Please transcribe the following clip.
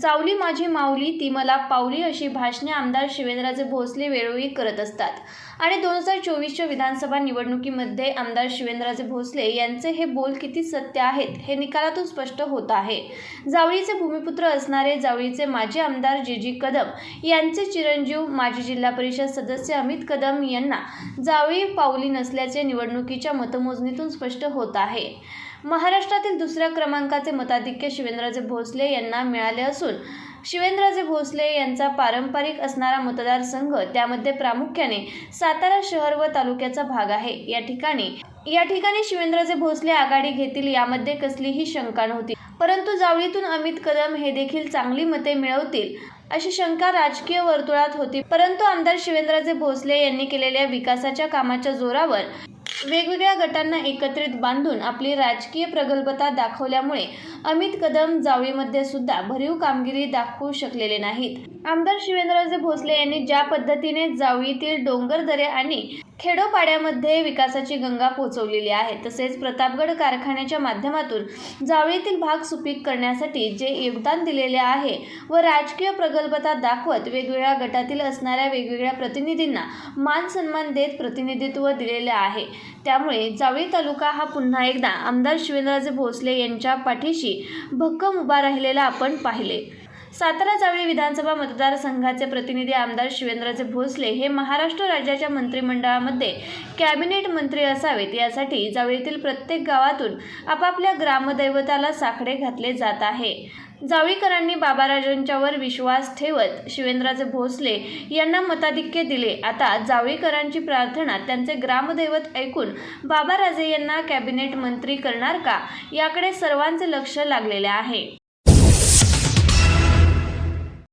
जावली माझी माऊली ती मला पावली अशी भाषणे आमदार शिवेंद्रराजे भोसले वेळोवेळी करत असतात. आणि दोन हजार चोवीसच्या विधानसभा निवडणुकीमध्ये आमदार शिवेंद्रराजे भोसले यांचे हे बोल किती सत्य आहेत हे निकालातून स्पष्ट होत आहे. जावळीचे भूमिपुत्र असणारे जावळीचे माजी आमदार जीजी जी कदम यांचे चिरंजीव माजी जिल्हा परिषद सदस्य अमित कदम यांना जावळी पावली नसल्याचे निवडणुकीच्या मतमोजणीतून स्पष्ट होत आहे. महाराष्ट्रातील दुसऱ्या क्रमांकाचे मताधिक्य शिवेंद्रजे भोसले यांना मिळाले असून शिवेंद्रजे भोसले यांचा पारंपरिक असणारा मतदारसंघ त्यामध्ये प्रामुख्याने सातारा शहर व तालुक्याचा भाग आहे. या ठिकाणी या ठिकाणी शिवेंद्रजे भोसले आघाडी घेतील यामध्ये कसलीही शंका नव्हती. परंतु जावळीतून अमित कदम हे देखील चांगली मते मिळवतील अशी शंका राजकीय वर्तुळात होती. परंतु आमदार शिवेंद्रजे भोसले यांनी केलेल्या विकासाच्या कामाच्या जोरावर वेगवेगळ्या गटांना एकत्रित बांधून आपली राजकीय प्रगल्भता दाखवल्यामुळे अमित कदम जावळीमध्ये सुद्धा भरीव कामगिरी दाखवू शकलेले नाहीत. आमदार शिवेंद्रराजे भोसले यांनी ज्या पद्धतीने जावळीतील डोंगरदरे आणि खेडोपाड्यामध्ये विकासाची गंगा पोहोचवलेली आहे. तसेच प्रतापगड कारखान्याच्या माध्यमातून जावळीतील भाग सुपीक करण्यासाठी जे योगदान दिलेले आहे व राजकीय प्रगल्भता दाखवत वेगवेगळ्या गटातील असणाऱ्या वेगवेगळ्या प्रतिनिधींना मान सन्मान देत प्रतिनिधित्व दिलेले आहे. त्यामुळे जावळी तालुका हा पुन्हा एकदा आमदार शिवेंद्रराजे भोसले यांच्या पाठीशी भक्कम उभा राहिलेला आपण पाहिले. सातारा जावळी विधानसभा मतदारसंघाचे प्रतिनिधी आमदार शिवेंद्रराजे भोसले हे महाराष्ट्र राज्याच्या मंत्रिमंडळामध्ये कॅबिनेट मंत्री असावेत. यासाठी जावळीतील प्रत्येक गावातून आपापल्या ग्रामदैवताला साखडे घातले जात आहे. जावळीकरांनी बाबाराजांच्यावर विश्वास ठेवत शिवेंद्रराजे भोसले यांना मताधिक्य दिले. आता जावळीकरांची प्रार्थना त्यांचे ग्रामदैवत ऐकून बाबाराजे यांना कॅबिनेट मंत्री करणार का? याकडे सर्वांचे लक्ष लागलेले आहे.